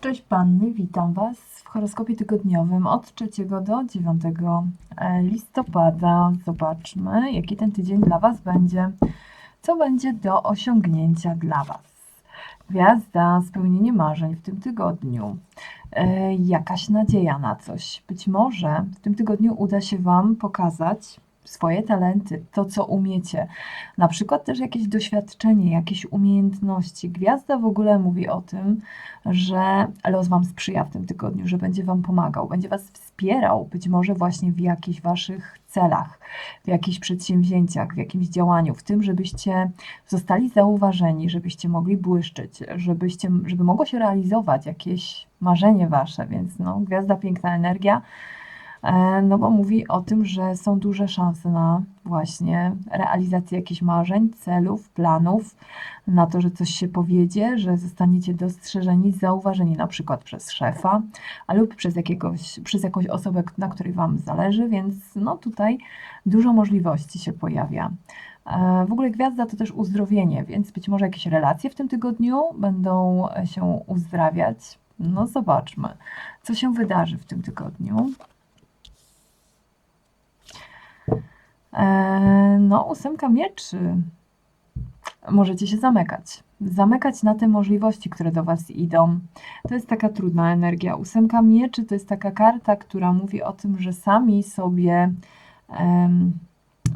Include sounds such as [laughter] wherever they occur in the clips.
Cześć Panny, witam Was w horoskopie tygodniowym od 3 do 9 e, listopada. Zobaczmy, jaki ten tydzień dla Was będzie. Co będzie do osiągnięcia dla Was? Gwiazda, spełnienie marzeń w tym tygodniu. E, jakaś nadzieja na coś. Być może w tym tygodniu uda się Wam pokazać swoje talenty, to co umiecie. Na przykład też jakieś doświadczenie, jakieś umiejętności. Gwiazda w ogóle mówi o tym, że los Wam sprzyja w tym tygodniu, że będzie Wam pomagał, będzie Was wspierał, być może właśnie w jakichś Waszych celach, w jakichś przedsięwzięciach, w jakimś działaniu, w tym, żebyście zostali zauważeni, żebyście mogli błyszczeć, żebyście, żeby mogło się realizować jakieś marzenie Wasze, więc no, gwiazda, piękna energia. E, no bo mówi o tym, że są duże szanse na właśnie realizację jakichś marzeń, celów, planów, na to, że coś się powiedzie, że zostaniecie dostrzeżeni, zauważeni na przykład przez szefa lub przez, jakiegoś, przez jakąś osobę, na której Wam zależy, więc no tutaj dużo możliwości się pojawia. E, w ogóle gwiazda to też uzdrowienie, więc być może jakieś relacje w tym tygodniu będą się uzdrawiać. No zobaczmy, co się wydarzy w tym tygodniu. E, no, ósemka mieczy. Możecie się zamykać. Zamykać na te możliwości, które do Was idą. To jest taka trudna energia. Ósemka mieczy to jest taka karta, która mówi o tym, że sami sobie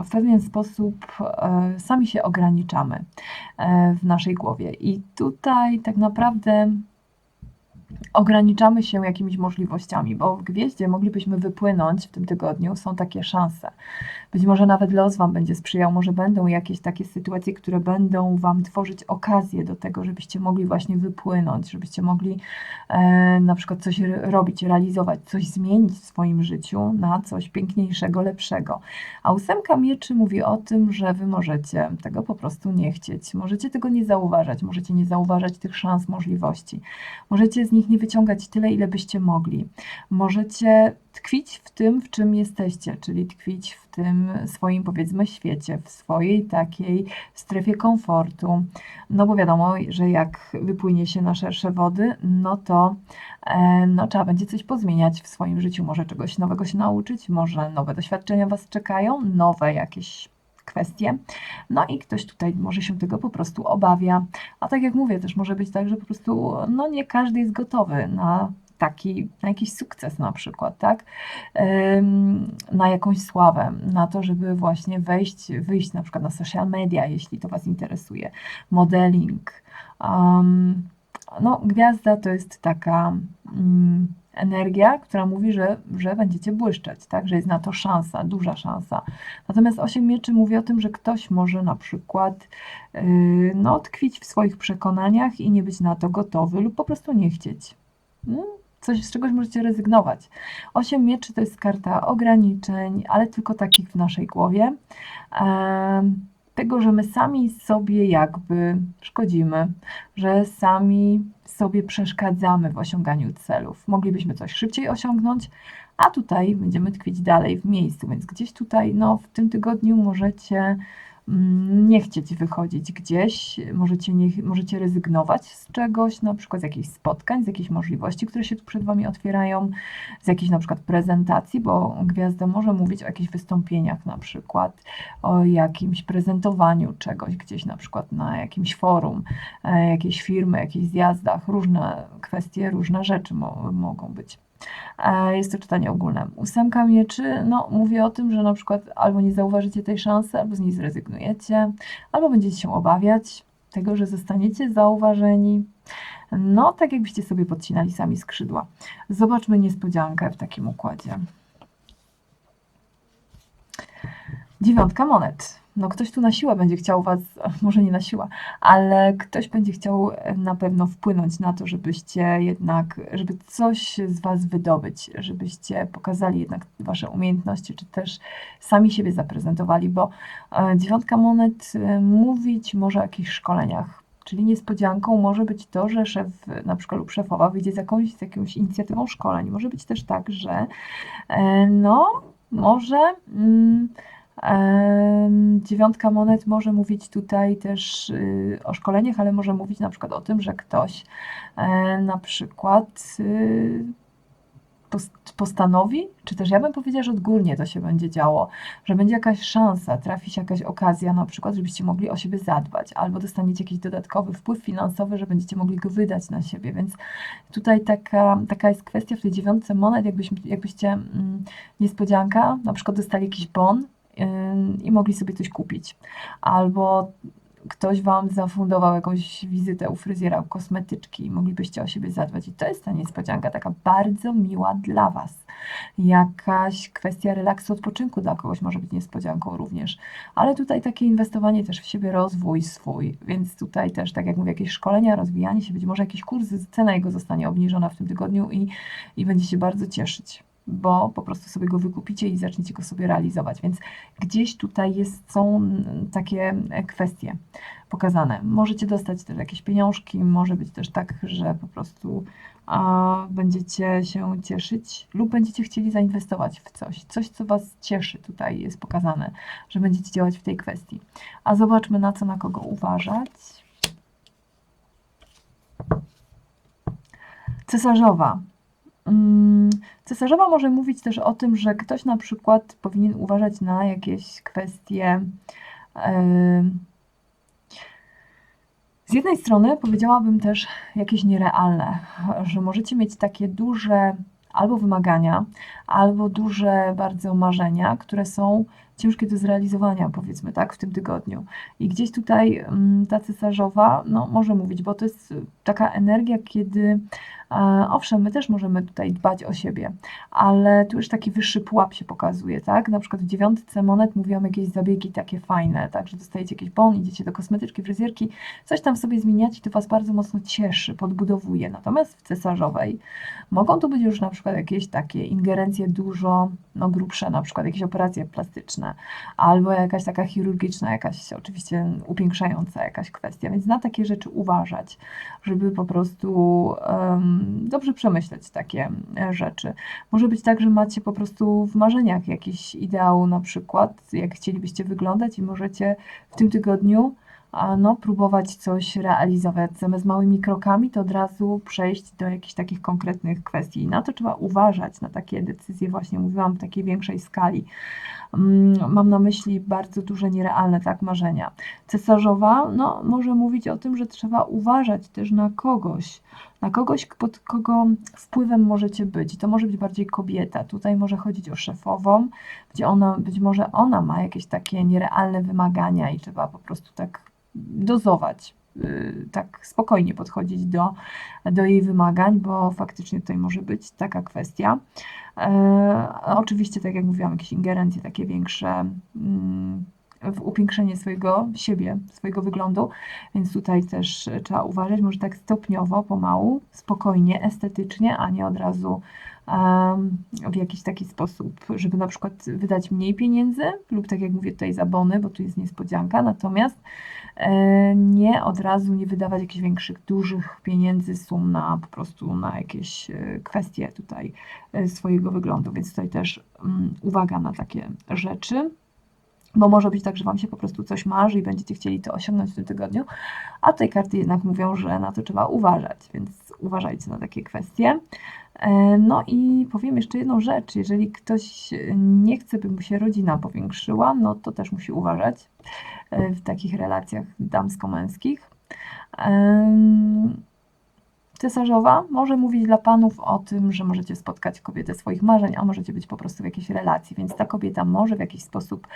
w pewien sposób e, sami się ograniczamy e, w naszej głowie. I tutaj tak naprawdę ograniczamy się jakimiś możliwościami, bo w gwieździe moglibyśmy wypłynąć w tym tygodniu, są takie szanse. Być może nawet los Wam będzie sprzyjał, może będą jakieś takie sytuacje, które będą Wam tworzyć okazję do tego, żebyście mogli właśnie wypłynąć, żebyście mogli e, na przykład coś robić, realizować, coś zmienić w swoim życiu na coś piękniejszego, lepszego. A ósemka mieczy mówi o tym, że Wy możecie tego po prostu nie chcieć, możecie tego nie zauważać, możecie nie zauważać tych szans, możliwości, możecie z nich nie wyciągać tyle, ile byście mogli. Możecie tkwić w tym, w czym jesteście, czyli tkwić w tym swoim, powiedzmy, świecie, w swojej takiej strefie komfortu. No bo wiadomo, że jak wypłynie się na szersze wody, no to e, no, trzeba będzie coś pozmieniać w swoim życiu, może czegoś nowego się nauczyć, może nowe doświadczenia Was czekają, nowe jakieś kwestie. No i ktoś tutaj może się tego po prostu obawia. A tak jak mówię, też może być tak, że po prostu no nie każdy jest gotowy na taki, na jakiś sukces na przykład, tak? Na jakąś sławę, na to, żeby właśnie wejść, wyjść na przykład na social media, jeśli to Was interesuje, modeling. Um, no, gwiazda to jest taka um, energia, która mówi, że, że będziecie błyszczeć, tak? Że jest na to szansa, duża szansa. Natomiast osiem mieczy mówi o tym, że ktoś może na przykład yy, no, tkwić w swoich przekonaniach i nie być na to gotowy lub po prostu nie chcieć. Hmm? Coś, z czegoś możecie rezygnować. Osiem mieczy to jest karta ograniczeń, ale tylko takich w naszej głowie. Tego, że my sami sobie jakby szkodzimy, że sami sobie przeszkadzamy w osiąganiu celów. Moglibyśmy coś szybciej osiągnąć, a tutaj będziemy tkwić dalej w miejscu, więc gdzieś tutaj, no w tym tygodniu możecie nie chcieć wychodzić gdzieś, możecie, nie, możecie rezygnować z czegoś, na przykład z jakichś spotkań, z jakichś możliwości, które się tu przed Wami otwierają, z jakiejś na przykład prezentacji, bo gwiazda może mówić o jakichś wystąpieniach na przykład, o jakimś prezentowaniu czegoś gdzieś na przykład na jakimś forum, e, jakiejś firmy, jakichś zjazdach, różne kwestie, różne rzeczy mo mogą być. Jest to czytanie ogólne. Ósemka mieczy, no mówi o tym, że na przykład albo nie zauważycie tej szansy, albo z niej zrezygnujecie, albo będziecie się obawiać tego, że zostaniecie zauważeni. No, tak jakbyście sobie podcinali sami skrzydła. Zobaczmy niespodziankę w takim układzie. Dziewiątka monet no ktoś tu na siłę będzie chciał was, [laughs] może nie na siłę, ale ktoś będzie chciał na pewno wpłynąć na to, żebyście jednak, żeby coś z was wydobyć, żebyście pokazali jednak wasze umiejętności, czy też sami siebie zaprezentowali, bo e, dziewiątka monet e, mówić może o jakichś szkoleniach. Czyli niespodzianką może być to, że szef na przykład lub szefowa wyjdzie z jakąś, z jakąś inicjatywą szkoleń. Może być też tak, że e, no może... Mm, Dziewiątka monet może mówić tutaj też y, o szkoleniach, ale może mówić na przykład o tym, że ktoś e, na przykład y, pos- postanowi, czy też ja bym powiedziała, że odgórnie to się będzie działo, że będzie jakaś szansa, trafi się jakaś okazja na przykład, żebyście mogli o siebie zadbać, albo dostaniecie jakiś dodatkowy wpływ finansowy, że będziecie mogli go wydać na siebie, więc tutaj taka, taka jest kwestia w tej dziewiątce monet, jakbyśmy, jakbyście mm, niespodzianka, na przykład dostali jakiś bon i mogli sobie coś kupić, albo ktoś Wam zafundował jakąś wizytę u fryzjera, u kosmetyczki i moglibyście o siebie zadbać. I to jest ta niespodzianka, taka bardzo miła dla Was. Jakaś kwestia relaksu, odpoczynku dla kogoś może być niespodzianką również. Ale tutaj takie inwestowanie też w siebie, rozwój swój, więc tutaj też, tak jak mówię, jakieś szkolenia, rozwijanie się, być może jakiś kurs, cena jego zostanie obniżona w tym tygodniu i, i będzie się bardzo cieszyć bo po prostu sobie go wykupicie i zaczniecie go sobie realizować. Więc gdzieś tutaj jest, są takie kwestie pokazane. Możecie dostać też jakieś pieniążki, może być też tak, że po prostu a, będziecie się cieszyć lub będziecie chcieli zainwestować w coś, coś, co Was cieszy. Tutaj jest pokazane, że będziecie działać w tej kwestii. A zobaczmy, na co, na kogo uważać. Cesarzowa. Mm, Cesarzowa może mówić też o tym, że ktoś na przykład powinien uważać na jakieś kwestie. Z jednej strony powiedziałabym też jakieś nierealne, że możecie mieć takie duże albo wymagania, albo duże bardzo marzenia, które są ciężkie do zrealizowania, powiedzmy tak, w tym tygodniu. I gdzieś tutaj mm, ta cesarzowa, no może mówić, bo to jest taka energia, kiedy E, Owszem, my też możemy tutaj dbać o siebie, ale tu już taki wyższy pułap się pokazuje, tak? Na przykład w dziewiątce monet mówią jakieś zabiegi takie fajne, tak? Że dostajecie jakiś bon, idziecie do kosmetyczki, fryzjerki, coś tam sobie zmieniacie, to Was bardzo mocno cieszy, podbudowuje. Natomiast w cesarzowej mogą tu być już na przykład jakieś takie ingerencje dużo no, grubsze, na przykład jakieś operacje plastyczne, albo jakaś taka chirurgiczna, jakaś oczywiście upiększająca jakaś kwestia, więc na takie rzeczy uważać, żeby po prostu em, dobrze przemyśleć takie e, rzeczy. Może być tak, że macie po prostu w marzeniach jakiś ideał, na przykład, jak chcielibyście wyglądać, i możecie w tym tygodniu no, próbować coś realizować. Zamiast małymi krokami, to od razu przejść do jakichś takich konkretnych kwestii. I na to trzeba uważać, na takie decyzje, właśnie mówiłam, w takiej większej skali. Mm, Mam na myśli bardzo duże, nierealne tak marzenia. Cesarzowa no, może mówić o tym, że trzeba uważać też na kogoś, na kogoś, pod kogo wpływem możecie być. I to może być bardziej kobieta. Tutaj może chodzić o szefową, gdzie ona, być może ona ma jakieś takie nierealne wymagania i trzeba po prostu tak dozować. Y, Tak spokojnie podchodzić do, do jej wymagań, bo faktycznie tutaj może być taka kwestia. E, oczywiście, tak jak mówiłam, jakieś ingerencje takie większe mm, w upiększenie swojego siebie, swojego wyglądu, więc tutaj też trzeba uważać, może tak stopniowo, pomału, spokojnie, estetycznie, a nie od razu w jakiś taki sposób, żeby na przykład wydać mniej pieniędzy lub tak jak mówię tutaj za bony, bo tu jest niespodzianka, natomiast nie od razu nie wydawać jakichś większych, dużych pieniędzy, sum na po prostu na jakieś e, kwestie tutaj e, swojego wyglądu, więc tutaj też mm, uwaga na takie rzeczy. Bo może być tak, że Wam się po prostu coś marzy i będziecie chcieli to osiągnąć w tym tygodniu, a tutaj karty jednak mówią, że na to trzeba uważać, więc uważajcie na takie kwestie. E, No i powiem jeszcze jedną rzecz, jeżeli ktoś nie chce, by mu się rodzina powiększyła, no to też musi uważać e, w takich relacjach damsko-męskich. Cesarzowa może mówić dla panów o tym, że możecie spotkać kobietę swoich marzeń, a możecie być po prostu w jakiejś relacji, więc ta kobieta może w jakiś sposób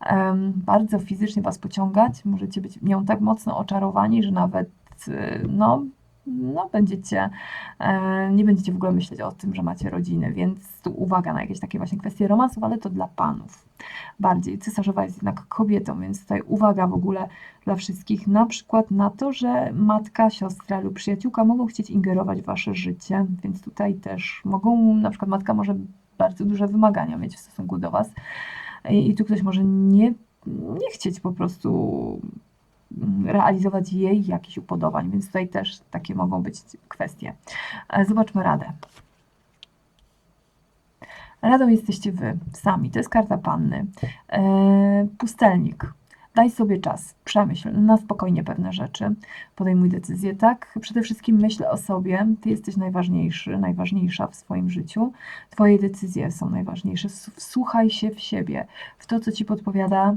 em, bardzo fizycznie was pociągać, możecie być nią tak mocno oczarowani, że nawet y, no, no będziecie, e, nie będziecie w ogóle myśleć o tym, że macie rodziny, więc tu uwaga na jakieś takie właśnie kwestie romansów, ale to dla panów bardziej. Cesarzowa jest jednak kobietą, więc tutaj uwaga w ogóle dla wszystkich, na przykład na to, że matka, siostra lub przyjaciółka mogą chcieć ingerować w wasze życie, więc tutaj też mogą, na przykład matka może bardzo duże wymagania mieć w stosunku do was i, i tu ktoś może nie, nie chcieć po prostu realizować jej jakichś upodobań, więc tutaj też takie mogą być kwestie. E, Zobaczmy radę. Radą jesteście wy, sami. To jest karta panny. E, pustelnik. Daj sobie czas, przemyśl na spokojnie pewne rzeczy, podejmuj decyzje, tak? Przede wszystkim myśl o sobie, ty jesteś najważniejszy, najważniejsza w swoim życiu, twoje decyzje są najważniejsze, wsłuchaj się w siebie, w to, co ci podpowiada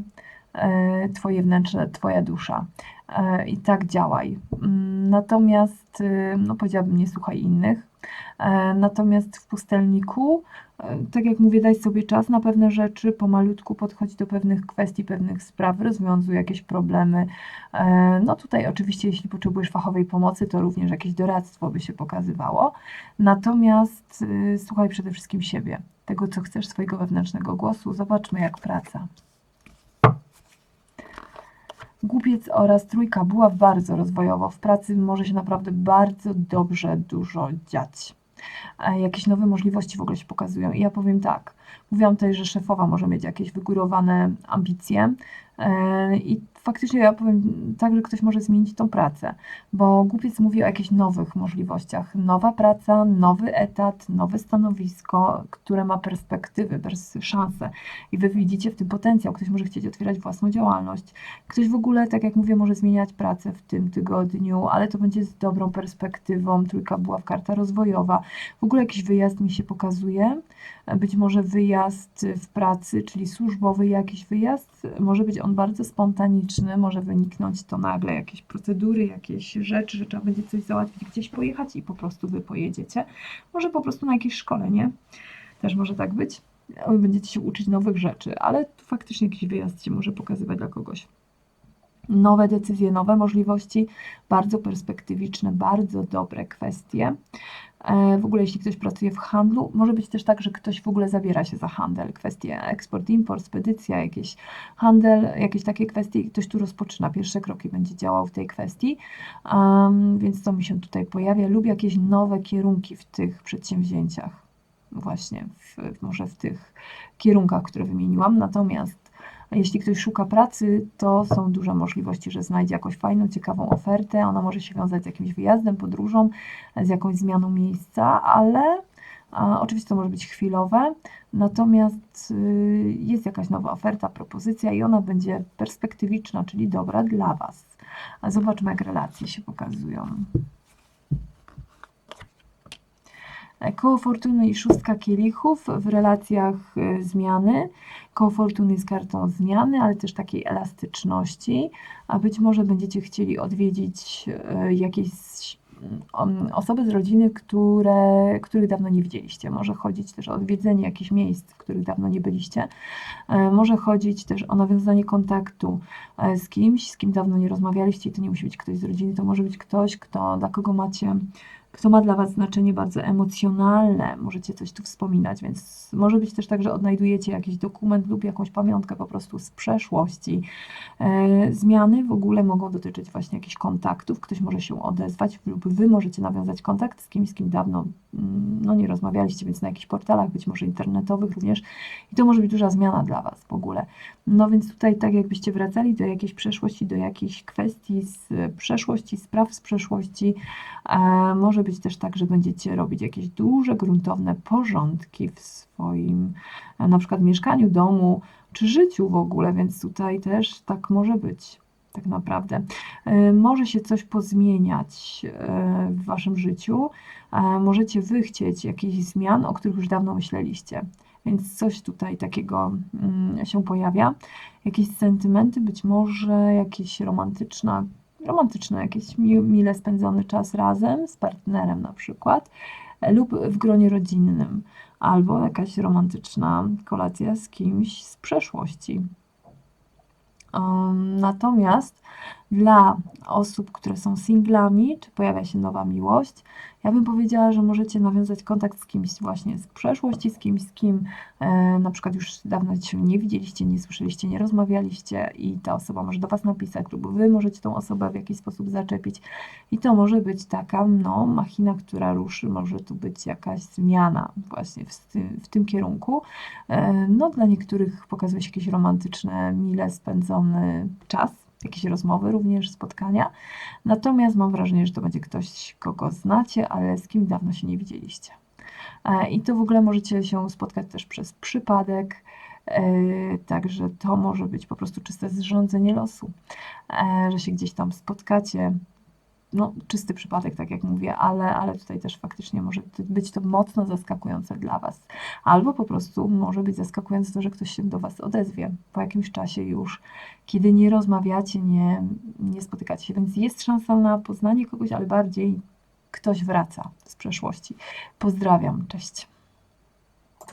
twoje wnętrze, twoja dusza e, i tak działaj. Mm, natomiast, y, no powiedziałabym, nie słuchaj innych, E, natomiast w pustelniku, e, tak jak mówię, daj sobie czas na pewne rzeczy, pomalutku podchodź do pewnych kwestii, pewnych spraw, rozwiązuj jakieś problemy. E, no tutaj oczywiście, jeśli potrzebujesz fachowej pomocy, to również jakieś doradztwo by się pokazywało. Natomiast y, słuchaj przede wszystkim siebie, tego co chcesz, swojego wewnętrznego głosu. Zobaczmy jak praca. Głupiec oraz trójka była bardzo rozwojowo. W pracy może się naprawdę bardzo dobrze dużo dziać. Jakieś nowe możliwości w ogóle się pokazują. I ja powiem tak, mówiłam tutaj, że szefowa może mieć jakieś wygórowane ambicje e, i faktycznie ja powiem tak, że ktoś może zmienić tą pracę, bo głupiec mówi o jakichś nowych możliwościach. Nowa praca, nowy etat, nowe stanowisko, które ma perspektywy, szanse i wy widzicie w tym potencjał. Ktoś może chcieć otwierać własną działalność. Ktoś w ogóle, tak jak mówię, może zmieniać pracę w tym tygodniu, ale to będzie z dobrą perspektywą. Trójka była w karta rozwojowa. W ogóle jakiś wyjazd mi się pokazuje. Być może wyjazd w pracy, czyli służbowy jakiś wyjazd. Może być on bardzo spontaniczny może wyniknąć to nagle jakieś procedury, jakieś rzeczy, że trzeba będzie coś załatwić, gdzieś pojechać i po prostu wy pojedziecie. Może po prostu na jakieś szkolenie, też może tak być. Będziecie się uczyć nowych rzeczy, ale tu faktycznie jakiś wyjazd się może pokazywać dla kogoś nowe decyzje, nowe możliwości, bardzo perspektywiczne, bardzo dobre kwestie. E, w ogóle jeśli ktoś pracuje w handlu, może być też tak, że ktoś w ogóle zabiera się za handel, kwestie eksport, import, spedycja, jakieś handel, jakieś takie kwestie i ktoś tu rozpoczyna pierwsze kroki, będzie działał w tej kwestii, um, więc to mi się tutaj pojawia, lub jakieś nowe kierunki w tych przedsięwzięciach, właśnie w, może w tych kierunkach, które wymieniłam, natomiast jeśli ktoś szuka pracy, to są duże możliwości, że znajdzie jakąś fajną, ciekawą ofertę. Ona może się wiązać z jakimś wyjazdem, podróżą, z jakąś zmianą miejsca, ale a, oczywiście to może być chwilowe, natomiast y, jest jakaś nowa oferta, propozycja i ona będzie perspektywiczna, czyli dobra dla Was. A zobaczmy, jak relacje się pokazują. Koło fortuny i szóstka kielichów w relacjach y, zmiany. Koło fortuny jest kartą zmiany, ale też takiej elastyczności, a być może będziecie chcieli odwiedzić y, jakieś mm, osoby z rodziny, które, których dawno nie widzieliście. Może chodzić też o odwiedzenie jakichś miejsc, których dawno nie byliście. E, może chodzić też o nawiązanie kontaktu e, z kimś, z kim dawno nie rozmawialiście i to nie musi być ktoś z rodziny, to może być ktoś, kto, dla kogo macie kto ma dla Was znaczenie bardzo emocjonalne, możecie coś tu wspominać, więc może być też tak, że odnajdujecie jakiś dokument lub jakąś pamiątkę po prostu z przeszłości. E, zmiany w ogóle mogą dotyczyć właśnie jakichś kontaktów, ktoś może się odezwać lub Wy możecie nawiązać kontakt z kimś, z kim dawno mm, no, nie rozmawialiście, więc na jakichś portalach, być może internetowych również i to może być duża zmiana dla Was w ogóle. No więc tutaj tak jakbyście wracali do jakiejś przeszłości, do jakichś kwestii z przeszłości, spraw z przeszłości, e, może być też tak, że będziecie robić jakieś duże, gruntowne porządki w swoim e, na przykład mieszkaniu, domu czy życiu w ogóle, więc tutaj też tak może być. Tak naprawdę. E, może się coś pozmieniać e, w waszym życiu. Możecie wy chcieć jakichś zmian, o których już dawno myśleliście. Więc coś tutaj takiego mm, się pojawia. Jakieś sentymenty, być może jakieś romantyczna romantyczne, jakiś mile spędzony czas razem z partnerem na przykład, e, lub w gronie rodzinnym, albo jakaś romantyczna kolacja z kimś z przeszłości. Natomiast dla osób, które są singlami, czy pojawia się nowa miłość, ja bym powiedziała, że możecie nawiązać kontakt z kimś właśnie z przeszłości, z kimś, z kim e, na przykład już dawno się nie widzieliście, nie słyszeliście, nie rozmawialiście i ta osoba może do Was napisać lub Wy możecie tą osobę w jakiś sposób zaczepić i to może być taka no, machina, która ruszy, może tu być jakaś zmiana właśnie w, tym, w tym kierunku. E, no dla niektórych pokazuje się jakieś romantyczne, mile spędzony czas, jakieś rozmowy również, spotkania. Natomiast mam wrażenie, że to będzie ktoś, kogo znacie, ale z kim dawno się nie widzieliście. E, I to w ogóle możecie się spotkać też przez przypadek. E, Także to może być po prostu czyste zrządzenie losu, e, że się gdzieś tam spotkacie. No, czysty przypadek, tak jak mówię, ale, ale tutaj też faktycznie może być to mocno zaskakujące dla Was. Albo po prostu może być zaskakujące to, że ktoś się do Was odezwie po jakimś czasie już, kiedy nie rozmawiacie, nie, nie spotykacie się. Więc jest szansa na poznanie kogoś, ale bardziej ktoś wraca z przeszłości. Pozdrawiam, cześć.